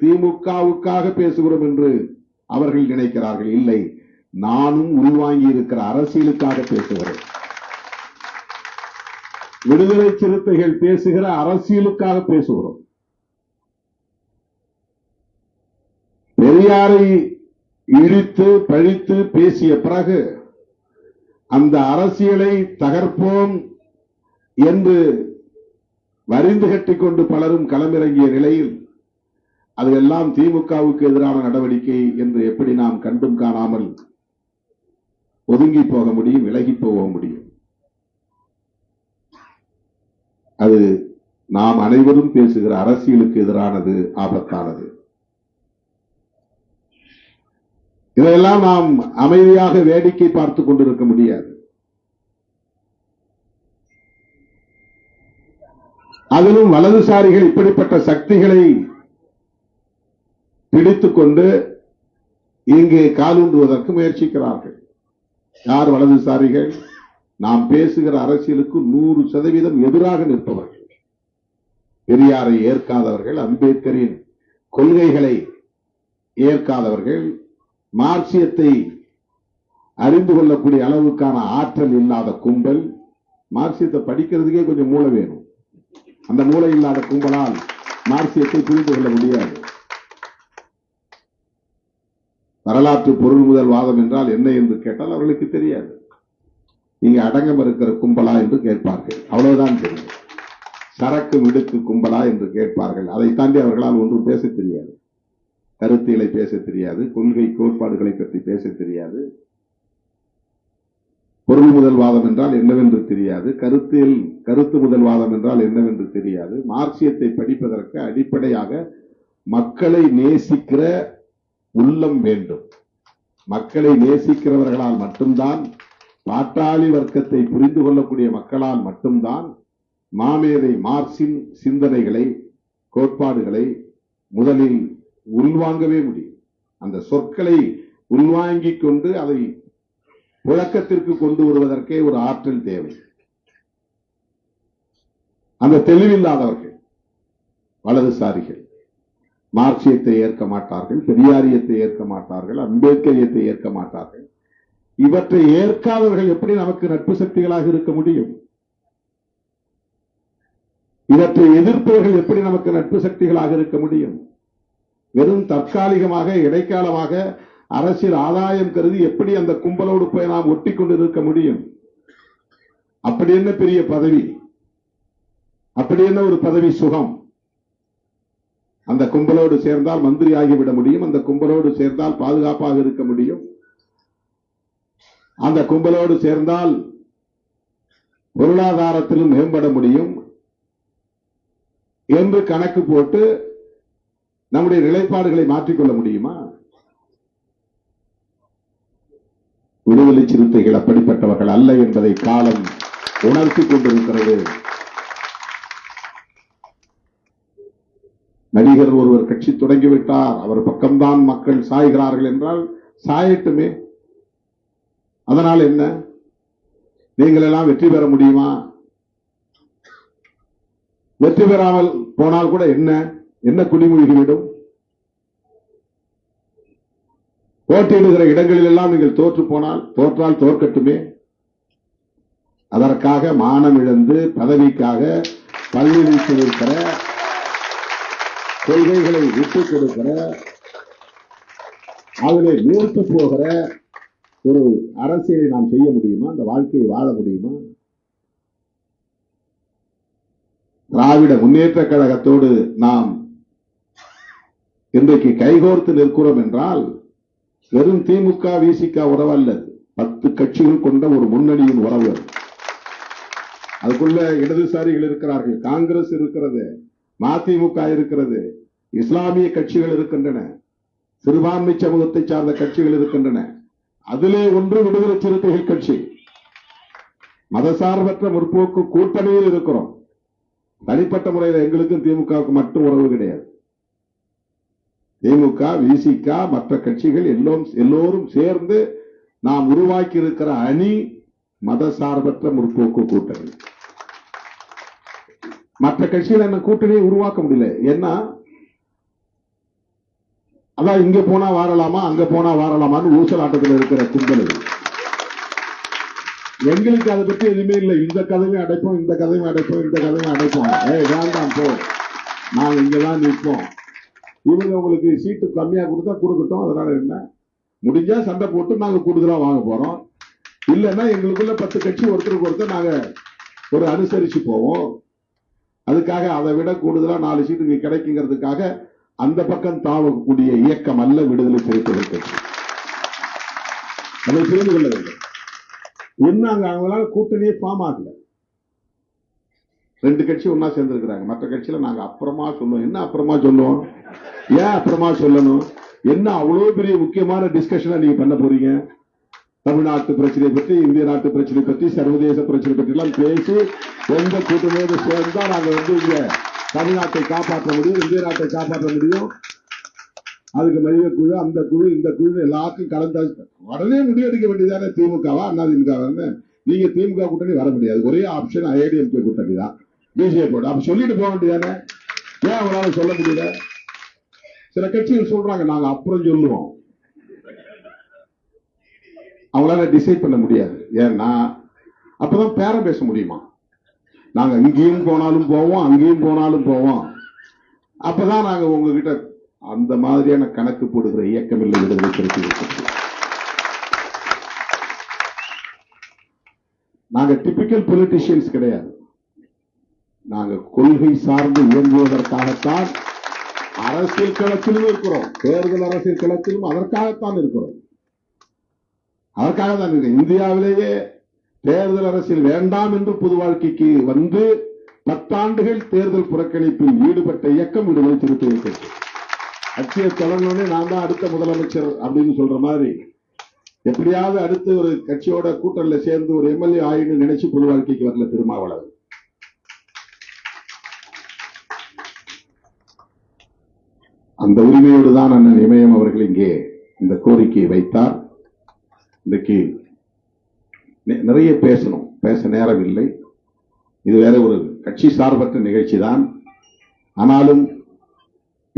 திமுகவுக்காக பேசுகிறோம் என்று அவர்கள் நினைக்கிறார்கள். இல்லை நானும் உள்வாங்கி இருக்கிற அரசியலுக்காக பேசுகிறேன். விடுதலை சிறுத்தைகள் பேசுகிற அரசியலுக்காக பேசுகிறோம். பெரியாரை இழித்து பழித்து பேசிய பிறகு அந்த அரசியலை தகர்ப்போம் என்று வரிந்து கட்டிக்கொண்டு பலரும் களமிறங்கிய நிலையில் அதையெல்லாம் திமுகவுக்கு எதிரான நடவடிக்கை என்று எப்படி நாம் கண்டும் காணாமல் ஒதுங்கி போக முடியும் விலகி போக முடியும்? அது நாம் அனைவரும் பேசுகிற அரசியலுக்கு எதிரானது ஆபத்தானது. இதையெல்லாம் நாம் அமைதியாக வேடிக்கை பார்த்துக் கொண்டிருக்க முடியாது. அதிலும் வலதுசாரிகள் இப்படிப்பட்ட சக்திகளை பிடித்துக்கொண்டு இங்கே காலூன்றுவதற்கு முயற்சிக்கிறார்கள். யார் வலதுசாரிகள்? நாம் பேசுகிற அரசியலுக்கு நூறு சதவீதம் எதிராக நிற்பவர்கள். பெரியாரை ஏற்காதவர்கள் அம்பேத்கரின் கொள்கைகளை ஏற்காதவர்கள் மார்க்சியத்தை அறிந்து கொள்ளக்கூடிய அளவுக்கான ஆற்றல் இல்லாத கும்பல் மார்க்சியத்தை படிக்கிறதுக்கே கொஞ்சம் மூளை வேணும். அந்த மூளை இல்லாத கும்பலால் மார்க்சியத்தை புரிந்து கொள்ள முடியாது. வரலாற்று பொருள் முதல் வாதம் என்றால் என்ன என்று கேட்டால் அவர்களுக்கு தெரியாது. நீங்க அடங்கம் இருக்கிற கும்பலா என்று கேட்பார்கள். அவ்வளவுதான் தெரியும். சரக்கு மிடுக்கு கும்பலா என்று கேட்பார்கள். அதை தாண்டி அவர்களால் ஒன்றும் பேச தெரியாது. கருத்தியலை பேச தெரியாது. கொள்கை கோட்பாடுகளை பற்றி பேச தெரியாது. பொருள் முதல் வாதம் என்றால் என்னவென்று தெரியாது. கருத்தில் கருத்து முதல் வாதம் என்றால் என்னவென்று தெரியாது. மார்க்சியத்தை படிப்பதற்கு அடிப்படையாக மக்களை நேசிக்கிற உள்ளம் வேண்டும். மக்களை நேசிக்கிறவர்களால் மட்டும்தான் பாட்டாளி வர்க்கத்தை புரிந்து கொள்ளக்கூடிய மக்களால் மட்டும்தான் மாமேதை மார்க்சின் சிந்தனைகளை கோட்பாடுகளை முதலில் உள்வாங்கவே முடியும். அந்த சொற்களை உள்வாங்கிக் கொண்டு அதை புழக்கத்திற்கு கொண்டு வருவதற்கே ஒரு ஆற்றல் தேவை. அந்த தெளிவில்லாதவர்கள் வலதுசாரிகள் மார்க்சியத்தை ஏற்க மாட்டார்கள் பெரியாரியத்தை ஏற்க மாட்டார்கள் அம்பேத்கரியத்தை ஏற்க மாட்டார்கள். இவற்றை ஏற்காதவர்கள் எப்படி நமக்கு நட்பு சக்திகளாக இருக்க முடியும்? இவற்றை எதிர்ப்பவர்கள் எப்படி நமக்கு நட்பு சக்திகளாக இருக்க முடியும்? வெறும் தற்காலிகமாக இடைக்காலமாக அரசியல் ஆதாயம் கருதி எப்படி அந்த கும்பலோடு போய் நாம் ஒட்டி கொண்டு இருக்க முடியும்? அப்படி என்ன பெரிய பதவி? அப்படி என்ன ஒரு பதவி சுகம்? அந்த கும்பலோடு சேர்ந்தால் மந்திரி ஆகிவிட முடியும். அந்த கும்பலோடு சேர்ந்தால் பாதுகாப்பாக இருக்க முடியும். அந்த கும்பலோடு சேர்ந்தால் பொருளாதாரத்திலும் மேம்பட முடியும் என்று கணக்கு போட்டு நம்முடைய நிலைப்பாடுகளை மாற்றிக்கொள்ள முடியுமா? விடுதலை சிறுத்தைகள் அப்படிப்பட்டவர்கள் அல்ல என்பதை காலம் உணர்த்தி கொண்டிருக்கிறது. நடிகர் ஒருவர் கட்சி தொடங்கிவிட்டார். அவர் பக்கம்தான் மக்கள் சாய்கிறார்கள் என்றால் சாயட்டுமே. அதனால் என்ன? நீங்கள் எல்லாம் வெற்றி பெற முடியுமா? வெற்றி பெறாமல் போனால் கூட என்ன? என்ன குடிமொழிகிவிடும் போட்டியிடுகிற இடங்களில் எல்லாம் நீங்கள் தோற்று போனால் தோற்றால் தோற்கட்டுமே. அதற்காக மானம் இழந்து பதவிக்காக பள்ளி வைத்திருக்கிற கொள்கைகளை விட்டுக் கொடுக்கிற அதிலே மூர்த்து போகிற ஒரு அரசியலை நாம் செய்ய முடியுமா? அந்த வாழ்க்கையை வாழ முடியுமா? திராவிட முன்னேற்ற கழகத்தோடு நாம் இன்றைக்கு கைகோர்த்து நிற்கிறோம் என்றால் வெறும் திமுக விசிக உறவு அல்ல. பத்து கட்சிகள் கொண்ட ஒரு முன்னணியின் உறவு அதுக்குள்ள இடதுசாரிகள் இருக்கிறார்கள். காங்கிரஸ் இருக்கிறது மதிமுக இருக்கிறது. இஸ்லாமிய கட்சிகள் இருக்கின்றன. சிறுபான்மை சமூகத்தை சார்ந்த கட்சிகள் இருக்கின்றன. அதிலே ஒன்று விடுதலை சிறுத்தைகள் கட்சி. மதசார்பற்ற முற்போக்கு கூட்டணியில் இருக்கிறோம். தனிப்பட்ட முறையில் எங்களுக்கும் திமுகவுக்கு மட்டும் உறவு கிடையாது. திமுக விசிக மற்ற கட்சிகள் எல்லோரும் எல்லோரும் சேர்ந்து நாம் உருவாக்கி இருக்கிற அணி மதசார்பற்ற முற்போக்கு கூட்டணி. மற்ற கட்சிகள் என்ன கூட்டணியை உருவாக்க முடியல. ஏன்னா அதான் இங்க போனா வாரலாமா அங்க போனா வாரலாமான்னு ஊசலாட்டத்தில் இருக்கிற கும்பல் எங்களுக்கு அதை பத்தி எதுவுமே இல்லை. இந்த கதவையும் அடைப்போம் இந்த கதவையும் அடைப்போம் இந்த கதவையும் அடைப்போம். ஏ வேண்டாம் போ. நாங்க இங்கதான் நிற்போம். இவங்க உங்களுக்கு சீட்டு கம்மியா கொடுத்தா கொடுக்கட்டும். அதனால என்ன? முடிஞ்சா சண்டை போட்டு நாங்க கூடுதலா வாங்க போறோம். இல்லைன்னா எங்களுக்குள்ள பத்து கட்சி ஒருத்தருக்கு ஒருத்தர் நாங்க ஒரு அனுசரிச்சு போவோம். அதுக்காக அதை விட கூடுதலா நாலு சீட்டு கிடைக்குங்கிறதுக்காக அந்த பக்கம் தாவக்கூடிய இயக்கம் அல்ல விடுதலை சிறுத்தைகள் கட்சி அதை புரிந்து கொள்ள வேண்டும். இன்னும் அங்க அவங்களால கூட்டணியே ஃபார்ம் ஆகல. ரெண்டு கட்சி ஒன்னா சேர்ந்திருக்கிறாங்க. மற்ற கட்சியில நாங்க அப்புறமா சொல்லுவோம். என்ன அப்புறமா சொல்லுவோம்? ஏன் அப்புறமா சொல்லணும்? என்ன அவ்வளவு பெரிய முக்கியமான டிஸ்கஷனை நீங்க பண்ண போறீங்க? தமிழ்நாட்டு பிரச்சனை பற்றி இந்திய நாட்டு பிரச்சனை பற்றி சர்வதேச பிரச்சனை பற்றி எல்லாம் பேசி எந்த கூட்டணியோடு சேர்ந்தா நாங்க வந்து இங்க தமிழ்நாட்டை காப்பாற்ற முடியும் இந்திய நாட்டை காப்பாற்ற முடியும். அதுக்கு மைய குழு அந்த குழு இந்த குழு எல்லாத்தையும் கலந்து உடனே முடிவெடுக்க வேண்டியதானே திமுகவா அண்ணா நீங்க திமுக கூட்டணி வர முடியாது. ஒரே ஆப்ஷன் ஏடிஎம்கே கூட்டணி தான். பிஜேபியோட அப்ப சொல்லிட்டு போக வேண்டியதானே? ஏன் அவரால் சொல்ல முடியல? சில கட்சிகள் சொல்றாங்க நாங்க அப்புறம் சொல்லுவோம். அவங்களால டிசைட் பண்ண முடியாது. ஏன்னா அப்பதான் பேரம் பேச முடியுமா? நாங்க இங்கேயும் போனாலும் போவோம் அங்கேயும் போனாலும் போவோம். அப்பதான் நாங்க உங்ககிட்ட அந்த மாதிரியான கணக்கு போடுகிற இயக்கம் இல்லை விடுதலை சிறுத்தைகள் நாங்க டிபிக்கல் பொலிட்டிஷியன்ஸ் கிடையாது. நாங்க கொள்கை சார்ந்து இயங்குவதற்காகத்தான் அரசியல் களத்திலும் இருக்கிறோம். தேர்தல் அரசியல் களத்திலும் அதற்காகத்தான் இருக்கிறோம். அதற்காக தான் இருக்கிறோம் இந்தியாவிலேயே தேர்தல் அரசியல் வேண்டாம் என்று பொது வாழ்க்கைக்கு வந்து பத்தாண்டுகள் தேர்தல் புறக்கணிப்பில் ஈடுபட்ட இயக்கம் விடுதலை சிறுத்தைகள் கட்சி. கட்சியை தொடங்கினே நான் தான் அடுத்த முதலமைச்சர் அப்படின்னு சொல்ற மாதிரி. எப்படியாவது அடுத்து ஒரு கட்சியோட கூட்டணியில் சேர்ந்து ஒரு எம்எல்ஏ ஆயின்னு நினைச்சு பொது வாழ்க்கைக்கு வரல திருமாவளவன். அந்த உரிமையோடு தான் அண்ணன் இமயம் அவர்கள் இங்கே இந்த கோரிக்கையை வைத்தார். இன்றைக்கு நிறைய பேசணும். பேச நேரம் இல்லை இது வேற ஒரு கட்சி சார்பற்ற நிகழ்ச்சி தான் ஆனாலும்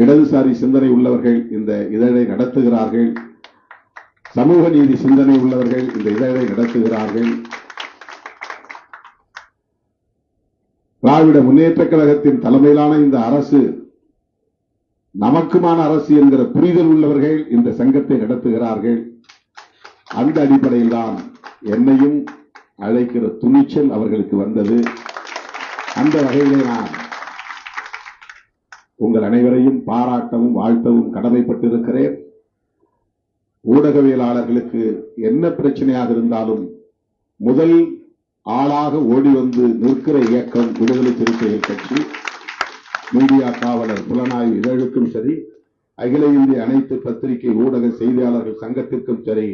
இடதுசாரி சிந்தனை உள்ளவர்கள் இந்த இதழை நடத்துகிறார்கள். சமூக நீதி சிந்தனை உள்ளவர்கள் இந்த இதழை நடத்துகிறார்கள். திராவிட முன்னேற்ற கழகத்தின் தலைமையிலான இந்த அரசு நமக்குமான அரசு என்கிற புரிதல் உள்ளவர்கள் இந்த சங்கத்தை நடத்துகிறார்கள். அந்த அடிப்படையில் தான் என்னையும் அழைக்கிற துணிச்சல் அவர்களுக்கு வந்தது. அந்த வகையிலே நான் உங்கள் அனைவரையும் பாராட்டவும் வாழ்த்தவும் கடமைப்பட்டிருக்கிறேன். ஊடகவியலாளர்களுக்கு என்ன பிரச்சனையாக இருந்தாலும் முதல் ஆளாக ஓடி வந்து நிற்கிற இயக்கம் விடுதலை சிறுத்தைகள் கட்சி மீடியா காவலர் புலனாய்வு இதழுக்கும் சரி அகில இந்திய அனைத்து பத்திரிகை ஊடக செய்தியாளர்கள் சங்கத்திற்கும் சரி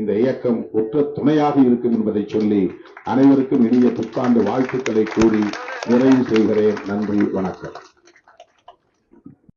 இந்த இயக்கம் ஒற்ற துணையாக இருக்கும் என்பதை சொல்லி அனைவருக்கும் இனிய புத்தாண்டு வாழ்த்துக்களை கூறி நிறைவு செய்கிறேன். நன்றி வணக்கம்.